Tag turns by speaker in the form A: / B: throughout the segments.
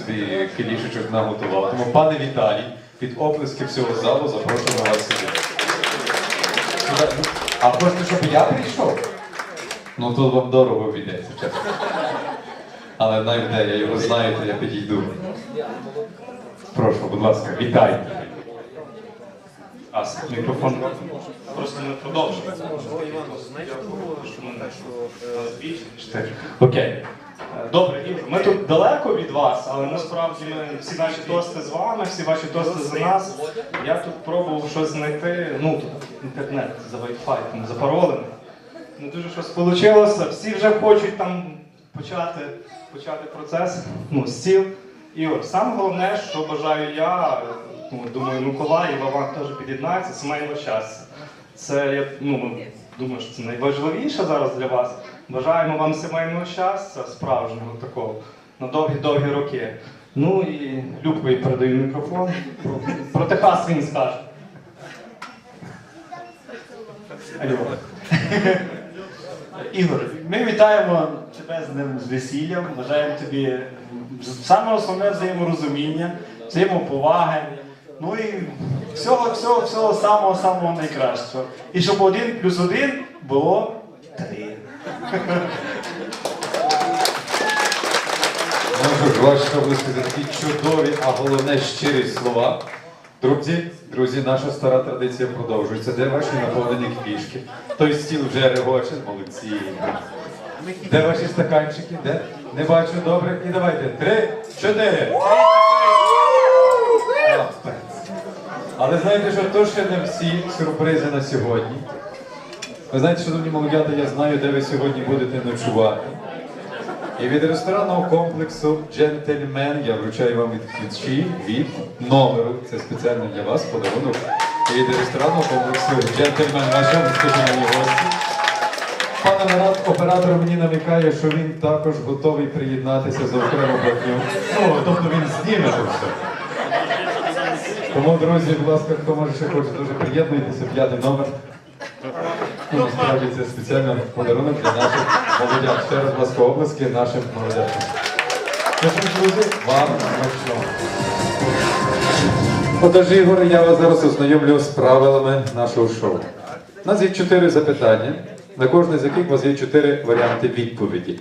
A: собі кілішечок наготував. Тому, пане Віталій, під оплески всього залу запрошуємо вас сюди. А хочете, щоб я прийшов? Ну тут вам дорого обійдеться, чесно. Але навіть де, я його знаю, то я підійду. Прошу, будь ласка, вітайте.
B: А мікрофон просто не продовжує. Окей. Добре, Ігор, ми тут далеко від вас, але насправді ми всі наші тости з вами, всі ваші тости за нас. Я тут пробував щось знайти, ну тут інтернет за Wi-Fi, там запаролений. Не дуже щось вийшло. Всі вже хочуть там почати, почати процес, ну, стіл. Ігор, саме головне, що бажаю я, ну, думаю, Миколай і Вован теж під'єднається, сімейного щастя. Це я ну, думаю, що це найважливіше зараз для вас. Бажаємо вам сімейного щастя, справжнього такого, на довгі-довгі роки. Ну і Любкові передаю мікрофон. Про, Техас він скаже.
C: Ігор, ми вітаємо тебе з ним з весіллям. Бажаємо тобі саме основне взаєморозуміння, взаємоповаги. Ну і всього, всього, всього самого самого найкращого. І щоб один плюс один було три.
A: Можу ж ваші такі чудові, а головне щирі слова. Друзі, друзі, наша стара традиція продовжується. Де ваші наповнені квішки? Той стіл вже регоче, молодці. Де ваші стаканчики? Де? Не бачу добре. І давайте. Три, чотири. Але знаєте, що то ще не всі сюрпризи на сьогодні. Ви знаєте, шановні молодята, я знаю, де ви сьогодні будете ночувати. І від ресторанного комплексу Джентльмен я вручаю вам від ключі від номеру. Це спеціально для вас подарунок. І від ресторанного комплексу Джентльмен наші скажені гості. Пан Нарад, оператор мені намікає, що він також готовий приєднатися за окрему платню. Ну, тобто він зніме це все. Тому, друзі, будь ласка, хто може ще хоче, дуже приєднуйтеся, п'ятий номер. Насправді це спеціально подарунок для наших молодят. Ще раз, ласка, обласки нашим молодятам. Ну друзі, вам смачного. Отож, Ігор, я вас зараз ознайомлю з правилами нашого шоу. У нас є чотири запитання, на кожне з яких у вас є чотири варіанти відповіді.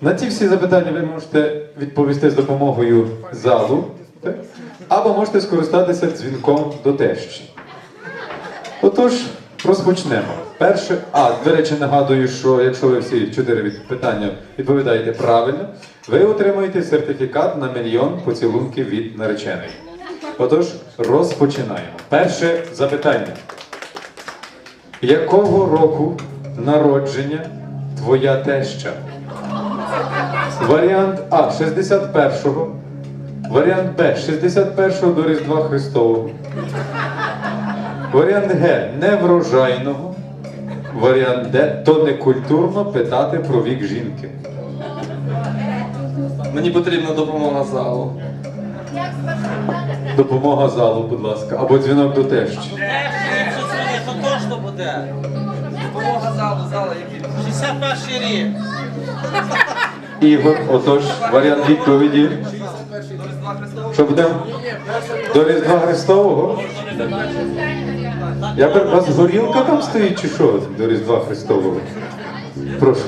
A: На ці всі запитання ви можете відповісти з допомогою залу, або можете скористатися дзвінком до тещі. Отож, розпочнемо. Перше, а, до речі, нагадую, що якщо ви всі чотири питання відповідаєте правильно, ви отримаєте сертифікат на мільйон поцілунків від нареченої. Отож, розпочинаємо. Перше запитання. Якого року народження твоя теща? Варіант А 61-го. Варіант Б 61-го до Різдва Христового. Варіант Г неврожайного. Варіант Д то не культурно питати про вік жінки.
D: Мені потрібна допомога залу.
A: Допомога залу, будь ласка, або дзвінок до тещі.
E: Це точно буде.
D: Допомога залу, залу, який?
E: 61 рік.
A: Ігор, отож, варіант відповіді.
D: До Різдва Христового?
A: Що будемо? До Різдва Христового? Я у вас горілка там стоїть чи що до Різдва Христового? Прошу.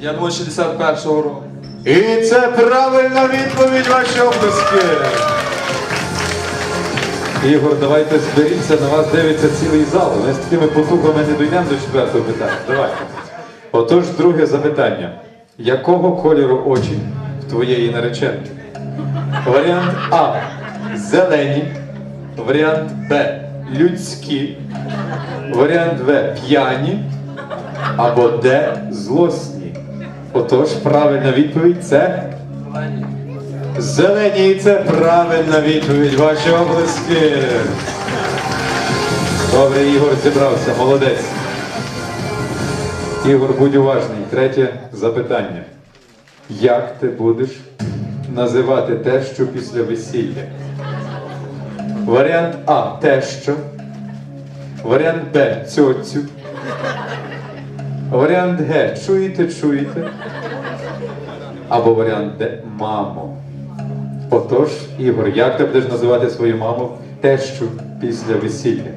D: Я думаю, 61-го року.
A: І це правильна відповідь ваші обласки. Ігор, давайте зберіться, на вас дивиться цілий зал. Ми з такими потугами не дійдемо до четвертого питання. Давайте. Отож, друге запитання. Якого кольору очі в твоєї нареченки? Варіант А. Зелені. Варіант Б. Людські. Варіант В. П'яні. Або Д. Злосні. Отож, правильна відповідь це
D: Зелені.
A: Це правильна відповідь. Ваші облески. Добре, Ігор зібрався, молодець. Ігор, будь уважний. Третє запитання. Як ти будеш називати тещу після весілля? Варіант А теща. Варіант Б цьоцю. Варіант Г. Чуєте, чуєте. Або варіант Д мамо. Отож, Ігор, як ти будеш називати свою маму тещу після весілля?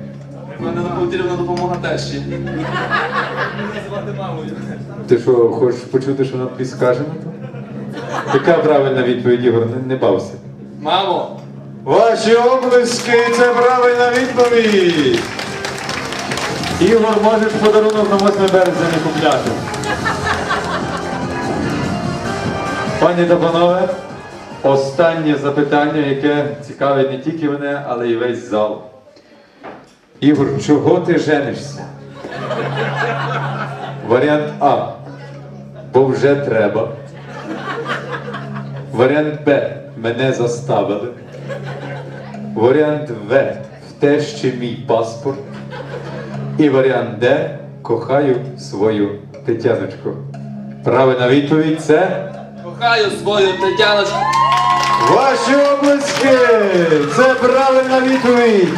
D: Мене потрібна допомога тещі. Називати мамою.
A: Ти що, хочеш почути, що вона тобі скаже? Яка правильна відповідь, Ігор? Не, не бався.
D: Мамо!
A: Ваші облиски це правильна відповідь. Ігор, можеш подарунок на 8 березня не купляти. Пані та панове, останнє запитання, яке цікавить не тільки мене, але й весь зал. Ігор, чого ти женишся? Варіант А. Бо вже треба. Варіант Б. Мене заставили. Варіант В. В те ще мій паспорт. І варіант Д. Кохаю свою Тетяночку. Правильна відповідь це
D: Кохаю свою Тетяночку.
A: ваші облиски! Це правильна відповідь!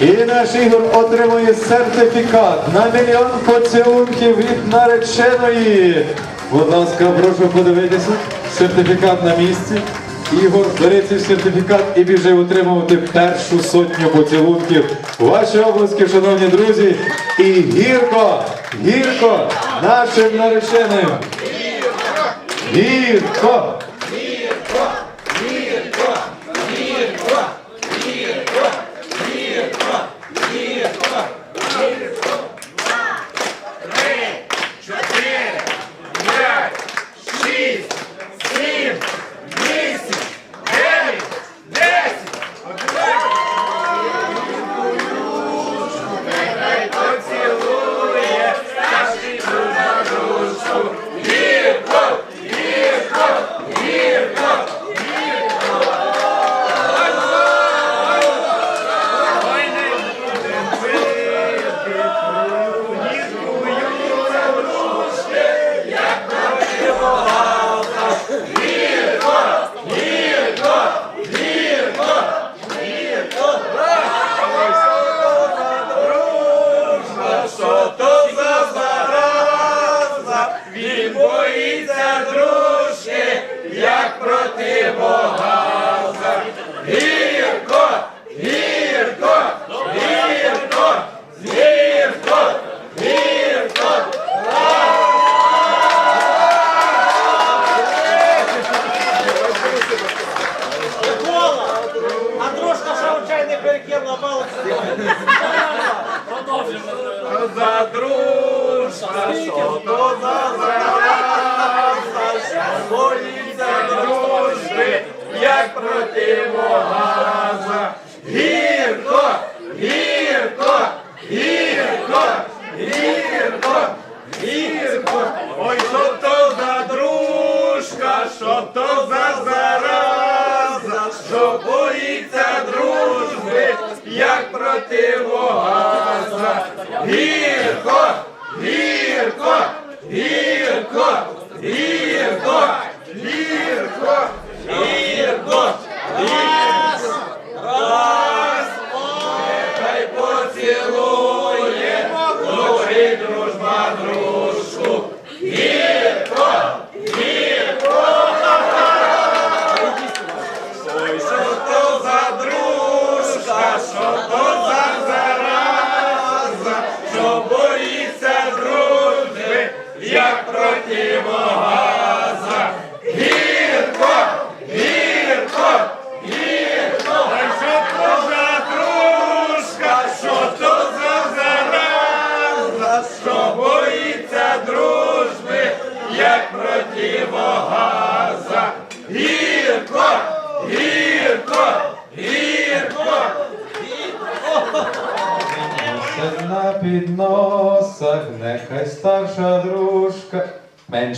A: І наш Ігор отримує сертифікат на мільйон поцілунків від нареченої. Будь ласка, прошу подивитися. Сертифікат на місці. Ігор, бери цей сертифікат і біжи отримувати першу сотню поцілунків. Ваші області, шановні друзі, і гірко, гірко нашим нареченим. Гірко!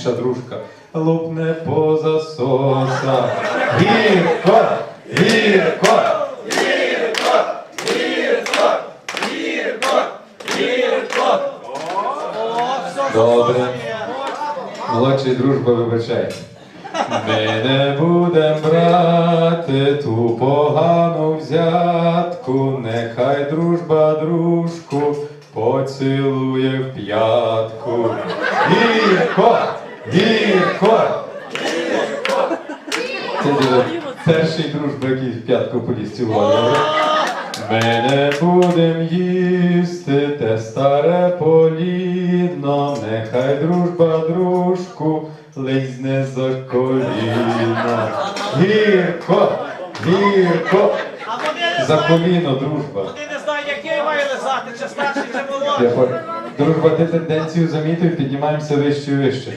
A: Менша дружка, лупне по засосах. Гірко, гірко, Добре. Молодший дружба вибачай. Ми не будем брати ту погану взятку, нехай дружба дружку поцілує в п'ятку. Гірко, гірко, буде перший дружба, який в п'ятку поліз цілував. Ми не будем їсти те старе поліно, нехай дружба дружку лизне за коліно. Гірко, гірко, за коліно дружба.
E: вони не знають, який має лизати, чи старший, чи
A: Я
E: молодший.
A: Дружба, ти тенденцію замітив, піднімаємося вище і вище.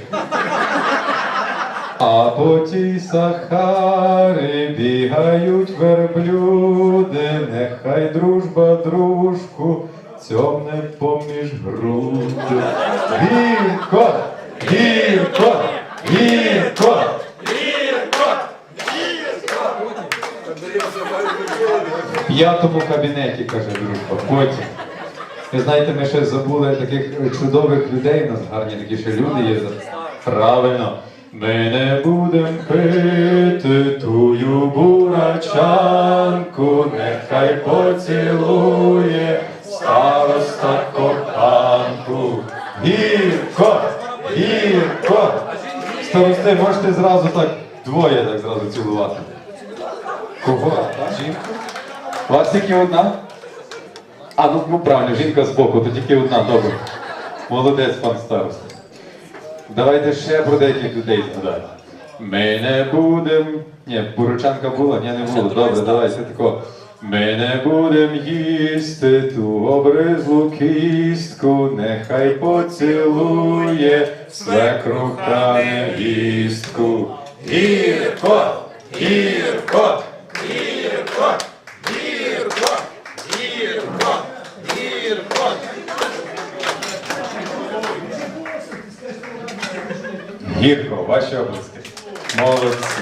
A: А по тій сахари бігають верблюди, нехай дружба дружку цьомне поміж груди. Гірко, гірко, гірко. В п'ятому кабінеті, каже дружба, потім. Ви знаєте, ми ще забули таких чудових людей, у нас гарні такі ще люди є. Правильно. Ми не будемо пити тую бурачанку, нехай поцілує староста коханку. Гірко, гірко. Старости, можете зразу так двоє так зразу цілувати. Кого? Жінку? У вас тільки одна? А, ну, ну правильно, жінка збоку, то тільки одна, добре. Молодець, пан староста. Давайте ще про деяких людей згадати. Ми не будем. Ні, бурочанка була, ні, не було. Добре, давайте тако. Ми не будем їсти ту обризлу кістку, нехай поцілує свекруха невістку. Гірко, гірко, гірко, гірко, гірко. Гірко, ваші обласки. Молодці.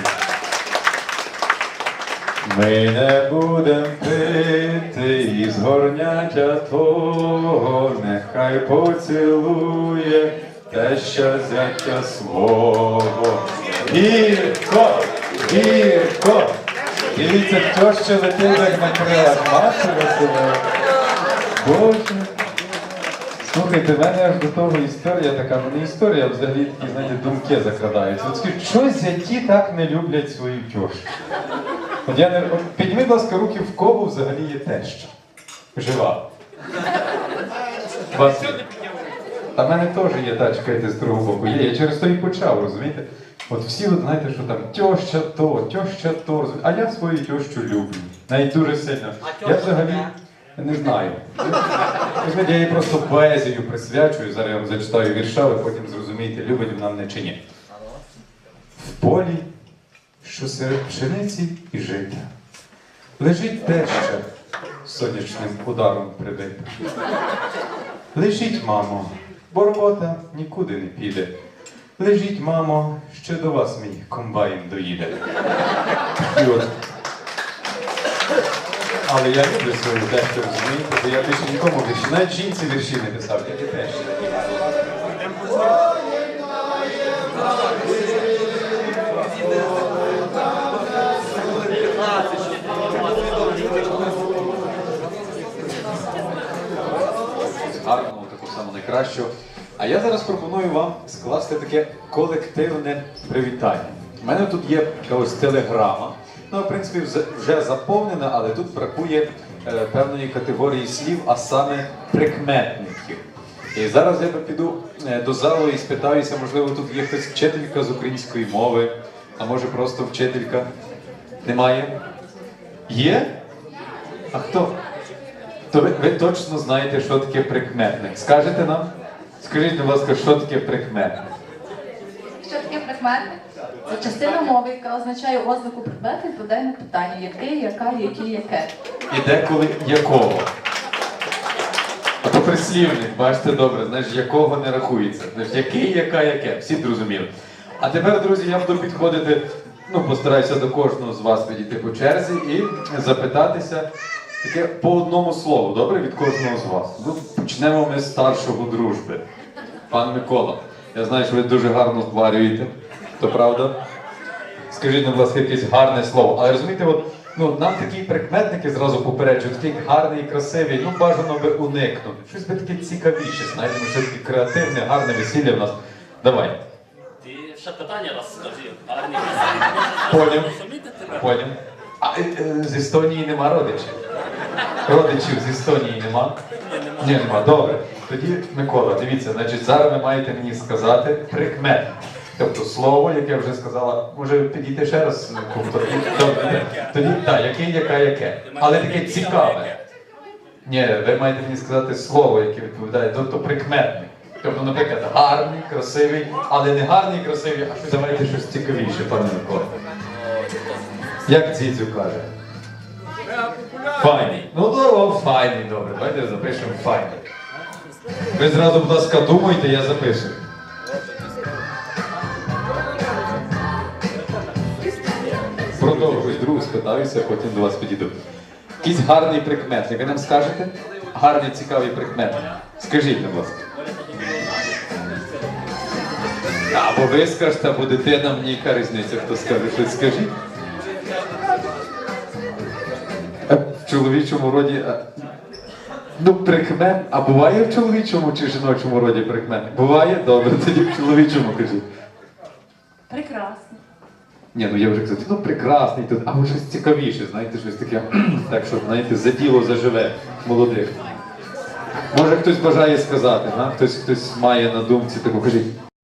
A: Ми не будем пити із горнятя того, нехай поцілує теща зятя свого. Гірко, гірко. Дивіться, хто ще летить як на крилах. Боже. Слухайте, в мене аж до того історія така, ну не історія, а взагалі такі, знаєте, думки закрадаються. От скажіть, що зяті так не люблять свою тьощу? От я не... От підніміть, будь ласка, руки в кого взагалі є теща. Жива. Вас... А в мене теж є та, чекайте, з другого боку. Є, я через то і почав, розумієте? От всі, от, знаєте, що там тьоща то, тьоща то, розумієте? а я свою тьощу люблю. Навіть дуже сильно. Я взагалі не знаю. Я їй просто поезію присвячую, зараз я вам зачитаю вірша, ви потім зрозумієте, любить вона мене чи ні. В полі, що серед пшениці і жита, лежить теща сонячним ударом прибита. Лежіть, мамо, бо робота нікуди не піде. Лежіть, мамо, ще до вас мій комбайн доїде. І от але я люблю свою тещу, розумієте, бо я більше нікому вірші, навіть жінці вірші не писав, тільки тещі. Гарного, таку саму найкращу. А я зараз пропоную вам скласти таке колективне привітання. У мене тут є ось телеграма. Ну, в принципі, вже заповнена, але тут бракує е, певної категорії слів, а саме прикметників. І зараз я піду е, до залу і спитаюся, можливо, тут є хтось вчителька з української мови, а може просто вчителька. Немає? Є? А хто? То ви, ви точно знаєте, що таке прикметник. Скажете нам? Скажіть, будь ласка, що таке прикметник?
F: Що таке прикметник? Це частина мови, яка означає ознаку предмета і на питання, яке, яка, які, яке.
A: І деколи якого? Або прислівник, бачите добре, знаєш, якого не рахується. Знаєш, який, яка, яке. Всі зрозуміли. А тепер, друзі, я буду підходити, ну, постараюся до кожного з вас підійти по черзі і запитатися таке по одному слову, добре, від кожного з вас. Ну, почнемо ми з старшого дружби. Пан Микола, я знаю, що ви дуже гарно зварюєте, то правда? Скажіть, будь ласка, якесь гарне слово. Але розумієте, от, ну, нам такі прикметники зразу попереджують, такий гарний і красивий, ну бажано би уникнути. Щось би таке цікавіше, знаєте, все таке креативне, гарне весілля в нас. Давай.
G: ще питання раз скажи. Гарні
A: Поняв.
G: розумієте.
A: А е, е, з Естонії нема родичів. Родичів з Естонії нема? Ні, нема. Добре. Тоді, Микола, дивіться, значить, зараз ви маєте мені сказати прикмет. Тобто слово, яке вже сказала, може підійти ще раз. Тоді, так, яке, яка, яке. Але таке цікаве. Ні, ви маєте мені сказати слово, яке відповідає, тобто прикметник. Тобто, наприклад, гарний, красивий, але не гарний, красивий, а що давайте щось цікавіше, пане Микола. Як Дзідзю каже? Файний. Ну добре, файний, добре. Давайте запишемо файний. Ви зразу, будь ласка, думайте, я запишу. Спитаюся, потім до вас підійду. Якийсь гарний прикметник. Ви нам скажете? Гарний, цікавий прикметник. Скажіть, будь ласка. Або ви скажете, або дитина, мені яка різниця, хто скаже, щось скажіть. В чоловічому роді. Ну, прикмет. А буває в чоловічому чи жіночому роді прикмет? Буває? Добре, тоді в чоловічому кажіть. Ні, ну я вже казав, ну прекрасний тут, а щось цікавіше, знаєте, щось таке, так що, знаєте, за діло заживе молодих. Може хтось бажає сказати, а? хтось, хтось має на думці таку, кажіть.